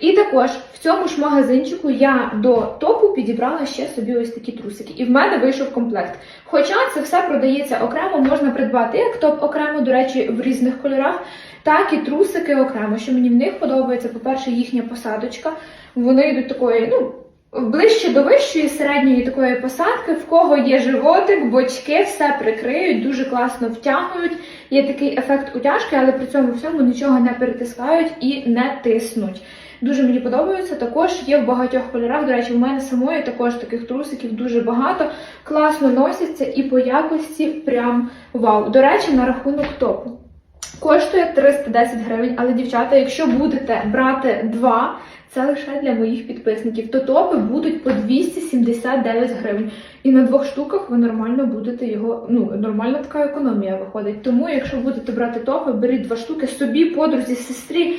І також в цьому ж магазинчику я до топу підібрала ще собі ось такі трусики. І в мене вийшов комплект. Хоча це все продається окремо, можна придбати як топ окремо, до речі, в різних кольорах, так і трусики окремо. Що мені в них подобається, по-перше, їхня посадочка. Вони йдуть такої, ну. Ближче до вищої середньої такої посадки, в кого є животик, бочки, все прикриють, дуже класно втягують. Є такий ефект утяжки, але при цьому всьому нічого не перетискають і не тиснуть. Дуже мені подобаються. Також є в багатьох кольорах. До речі, в мене самої також таких трусиків дуже багато. Класно носяться і по якості прям вау. До речі, на рахунок топу. Коштує 310 гривень, але дівчата, якщо будете брати два, це лише для моїх підписників, то топи будуть по 279 гривень. І на двох штуках ви нормально будете його. Ну, нормальна така економія виходить. Тому, якщо будете брати топи, беріть два штуки собі, подрузі, сестрі,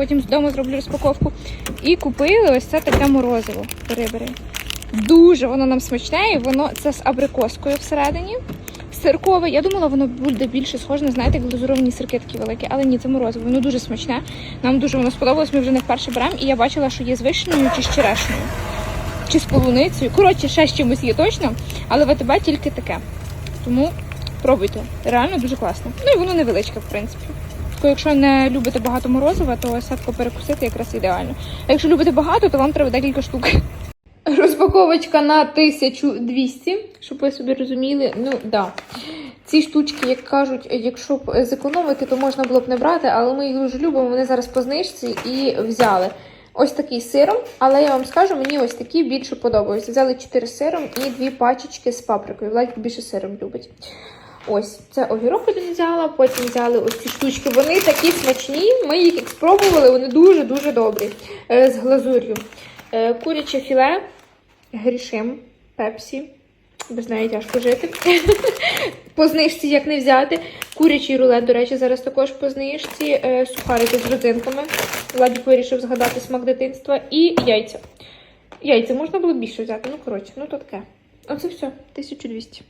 Потім з дому зроблю розпаковку. І купили ось це таке морозиво. Бери, бери. Дуже воно нам смачне, і воно це з абрикоскою всередині. Сиркове. Я думала, воно буде більше схоже, на, знаєте, як глазуровані сирки такі великі, але ні, це морозиво. Воно дуже смачне. Нам дуже воно сподобалось. Ми вже не вперше беремо, і я бачила, що є з вишнею чи з черешнею. Чи з полуницею. Коротше, ще з чимось є точно, але в АТБ тільки таке. Тому пробуйте. Реально дуже класно. Ну і воно невеличке, в принципі. Тільки якщо не любите багато морозива, то садко перекусити якраз ідеально. А якщо любите багато, то вам треба декілька штук. Розпаковочка на 1200, щоб ви собі розуміли. Ну, да. Ці штучки, як кажуть, якщо б зекономити, то можна було б не брати, але ми їх дуже любимо. Вони зараз по знижці і взяли. Ось такий сиром, але я вам скажу, мені ось такі більше подобаються. Взяли 4 сиром і дві пачечки з паприкою. Владик більше сиром любить. Ось, це огірок один взяла, потім взяли ось ці штучки. Вони такі смачні. Ми їх спробували, вони дуже-дуже добрі. Е, з глазур'ю. Е, куряче філе, грішим, пепсі. Без неї тяжко жити. по знижці як не взяти. Курячий рулет, до речі, зараз також по знижці. Е, сухарики з родзинками. Владик вирішив згадати смак дитинства. І яйця. Яйця можна було більше взяти. Ну, коротше, ну то таке. Оце все, 1200.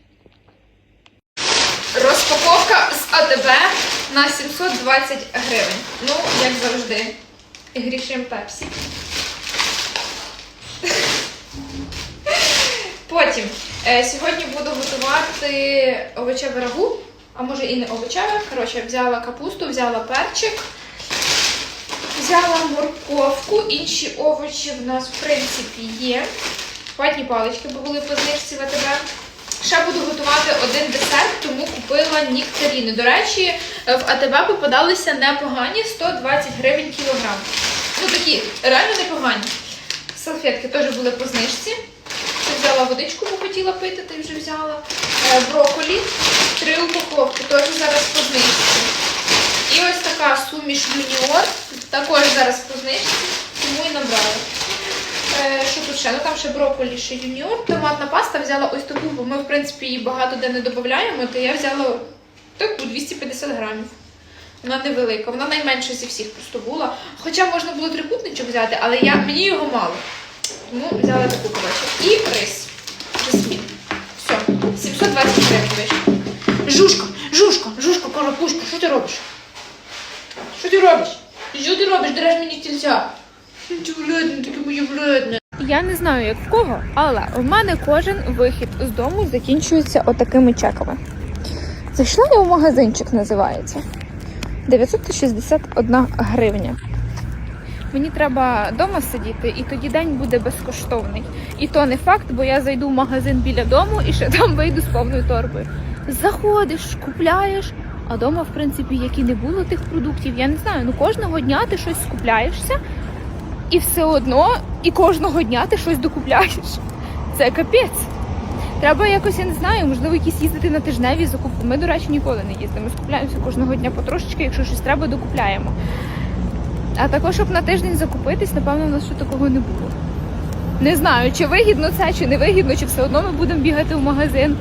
Розпаковка з АТБ на 720 гривень. Ну, як завжди. Грішим пепсі. Потім е, сьогодні буду готувати овочеве рагу, а може і не овочеве. Коротше, взяла капусту, взяла перчик, взяла морковку, інші овочі в нас, в принципі, є. Ватні палички, були по знижці в АТБ. Ще буду готувати один десерт, тому купила нектаріни. До речі, в АТБ попадалися непогані 120 гривень кілограм. Ну такі реально непогані. Салфетки теж були по знижці. Взяла водичку, бо хотіла пити, ти вже взяла. Е, брокколі, три упаковки, теж зараз по знижці. І ось така суміш юніор, також зараз по знижці, тому і набрала. Е, Що тут ще? Ну там ще брокколі, ще юніор. Томатна паста взяла ось таку, бо ми, в принципі, її багато де не додаємо, то я взяла таку 250 грамів. Вона невелика, вона найменша зі всіх просто була. Хоча можна було трикутничок взяти, але я, мені його мало. Тому взяла таку коротше. І рис. Жасмін. Все, 720 гривень вийшло. Жушка, жушка, жушка, карапушка, що ти робиш? Що ти робиш? Що ти робиш? Дереш мені тільця. Я не знаю, як в кого, але у мене кожен вихід з дому закінчується отакими чеками. Зайшла я в магазинчик, називається 961 гривня. Мені треба вдома сидіти, і тоді день буде безкоштовний. І то не факт, бо я зайду в магазин біля дому і ще там вийду з повною торбою. Заходиш, купляєш, а вдома, в принципі, як і не було тих продуктів, я не знаю. Ну кожного дня ти щось скупляєшся, і все одно, і кожного дня ти щось докупляєш. Це капець. Треба якось, я не знаю, можливо, якісь їздити на тижневі закупки. Ми, до речі, ніколи не їздимо. Ми скупляємося кожного дня потрошечки, якщо щось треба, докупляємо. А також, щоб на тиждень закупитись, напевно, у нас ще такого не було. Не знаю, чи вигідно це, чи не вигідно, чи все одно ми будемо бігати в магазин.